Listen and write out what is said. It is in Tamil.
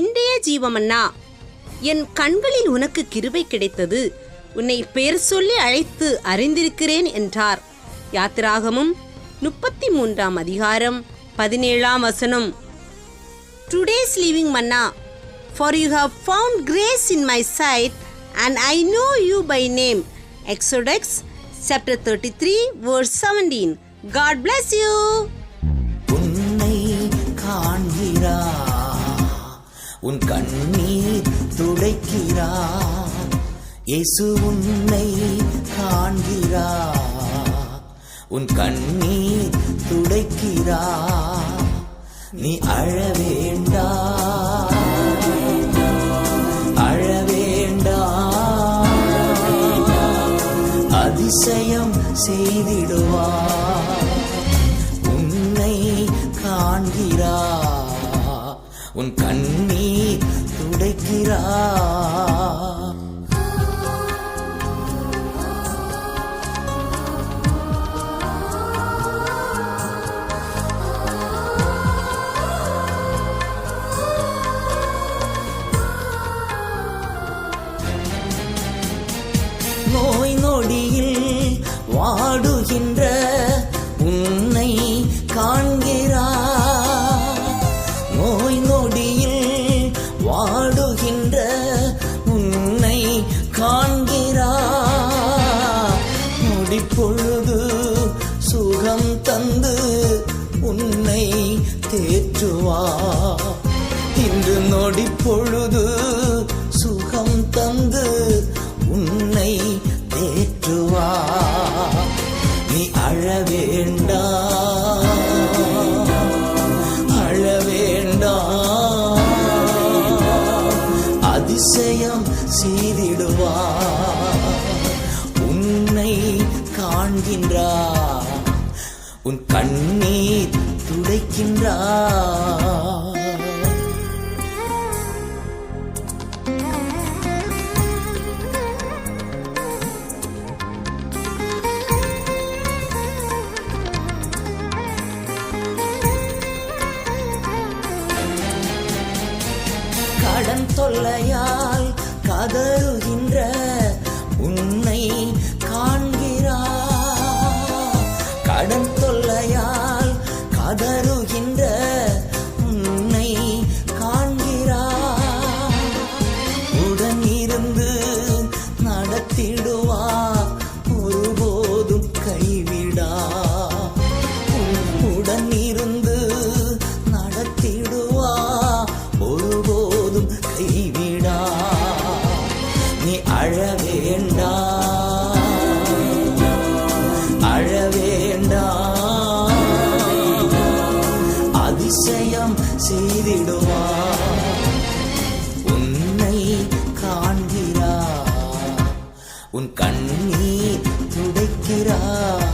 இன்றைய ஜீவமன்னா என் கண்களில் உனக்கு கிருபை கிடைத்தது. உன்னை பெயர் சொல்லி அழைத்து அறிந்திருக்கிறேன் என்றார். யாத்திராகமும் முப்பத்தி மூன்றாம் அதிகாரம் பதினேழாம் வசனம். Today's living manna for you have found grace in my sight and I know you by name Exodus chapter thirty three word seventeen God bless you உன்னை உன் கண்ணீர் துடைக்கிறா இயேசு உன்னை காண்கிறா உன் கண்ணீர் துடைக்கிறா நீ அழ வேண்டா. அழ வேண்டா. அதிசயம் செய்திடுவா உன்னை காண்கிறா உன் கண்ணீர் துடைக்கிறா நோய் நொடியில் வாடுகின்ற உன்னை காண்கிறா தேற்றுவா. இன்று நொடி பொழுது சுகம் தந்து உன்னை தேற்றுவா. நீ அழ வேண்டாம் அழ வேண்டாம் அதிசயம் செய்திடுவா உன்னை காண்கின்றா. உன் கண்ணீர் துடைக்கின்றா கடன் தொல்லையால் கதறுகின்ற உன்னை நடத்திடுவா ஒருபோதும் கைவிடா. உடன் இருந்து நடத்திடுவா. ஒருபோதும் கைவிடா. நீ அழ வேண்டா. உன் கண்ணீர் துடைக்கிறார்.